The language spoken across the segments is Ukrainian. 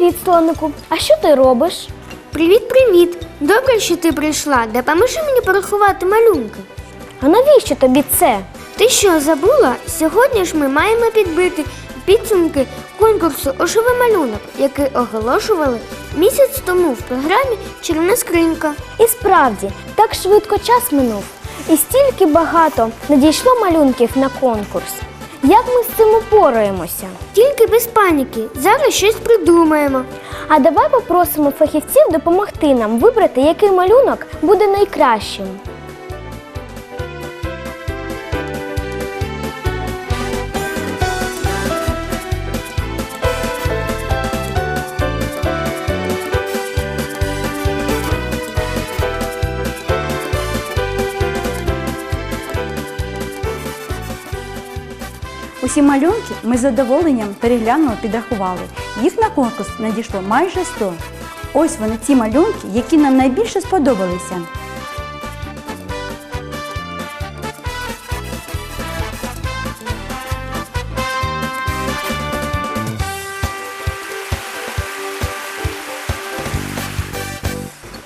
Привіт, слонику. А що ти робиш? Привіт, привіт! Добре, що ти прийшла. Допоможи мені порахувати малюнки. А навіщо тобі це? Ти що забула? Сьогодні ж ми маємо підбити підсумки конкурсу «Оживий малюнок, який оголошували місяць тому в програмі Чарівна скринька. І справді, так швидко час минув. І стільки багато надійшло малюнків на конкурс. Як ми з цим упораємося? Тільки без паніки. Зараз щось придумаємо. А давай попросимо фахівців допомогти нам вибрати, який малюнок буде найкращим. Усі малюнки ми з задоволенням переглянули, підрахували. Їх на конкурс надійшло майже 100. Ось вони ті малюнки, які нам найбільше сподобалися.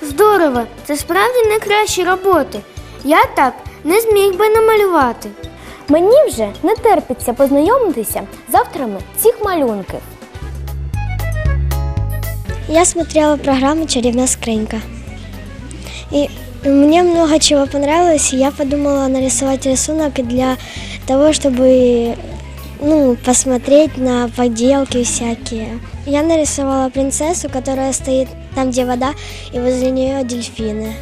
Здорово! Це справді найкращі роботи. Я так не зміг би намалювати. Мені вже не терпиться познайомитися з авторами цих малюнків. Я смотрела программу «Чаревна скрынька». И мне много чего понравилось, и я подумала нарисовать рисунок для того, чтобы ну, посмотреть на поделки всякие. Я нарисовала принцессу, которая стоит там, где вода, и возле нее дельфины.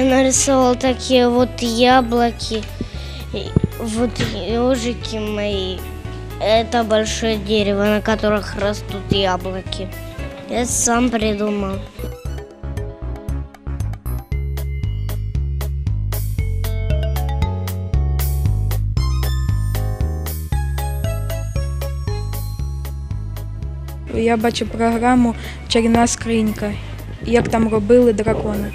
Я нарисовал такие вот яблоки, вот ежики мои. Это большое дерево, на которых растут яблоки. Я сам придумал. Я бачу програму Чарівна скринька, як там робили дракона.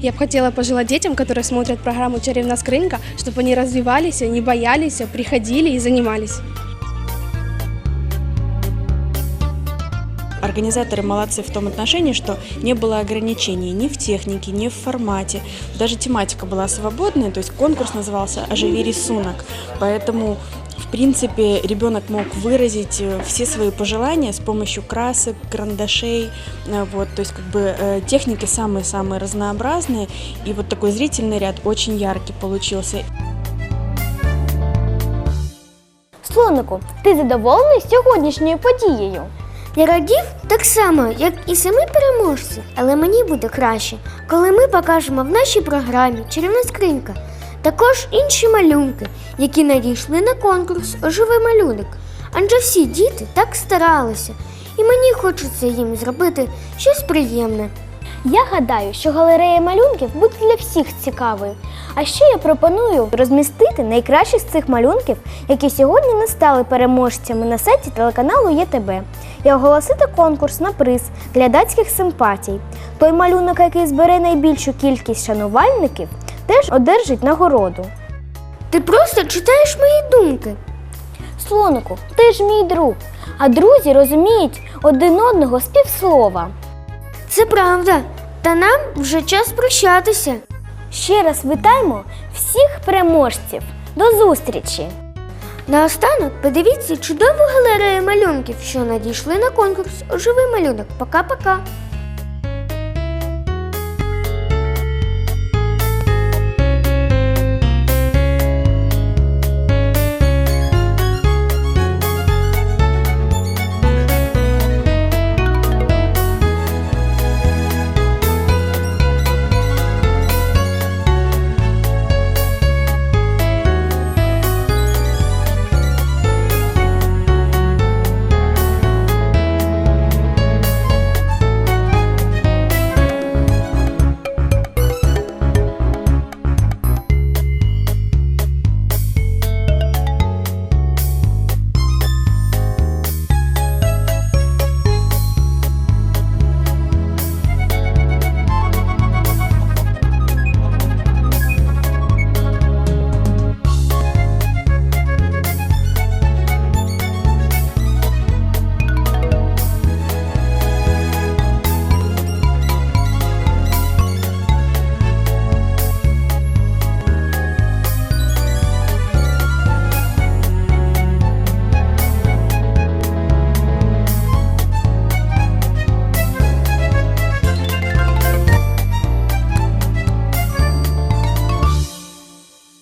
Я бы хотела пожелать детям, которые смотрят программу «Чаревна скрынька», чтобы они развивались, не боялись, приходили и занимались. Организаторы молодцы в том отношении, что не было ограничений ни в технике, ни в формате. Даже тематика была свободная, то есть конкурс назывался «Оживи рисунок». Поэтому, в принципе, ребенок мог выразить э, все свои пожелания с помощью красок, карандашей. э, Вот, то есть как бы э, техники самые-самые разнообразные. И вот такой зрительный ряд очень яркий получился. Слонику, ти задоволений сьогоднішньою подією? Я радів так само, як і самі переможці, але мені буде краще, коли ми покажемо в нашій програмі Чарівна скринька також інші малюнки, які надійшли на конкурс Оживий малюнок. Адже всі діти так старалися, і мені хочеться їм зробити щось приємне. Я гадаю, що галерея малюнків буде для всіх цікавою. А ще я пропоную розмістити найкращі з цих малюнків, які сьогодні не стали переможцями на сайті телеканалу ЄТБ, і оголосити конкурс на приз глядацьких симпатій. Той малюнок, який збере найбільшу кількість шанувальників, теж одержить нагороду. Ти просто читаєш мої думки. Слонику, ти ж мій друг, а друзі розуміють один одного з півслова. Це правда. Та нам вже час прощатися. Ще раз вітаємо всіх переможців. До зустрічі! Наостанок подивіться чудову галерею малюнків, що надійшли на конкурс Оживий малюнок. Пока-пока.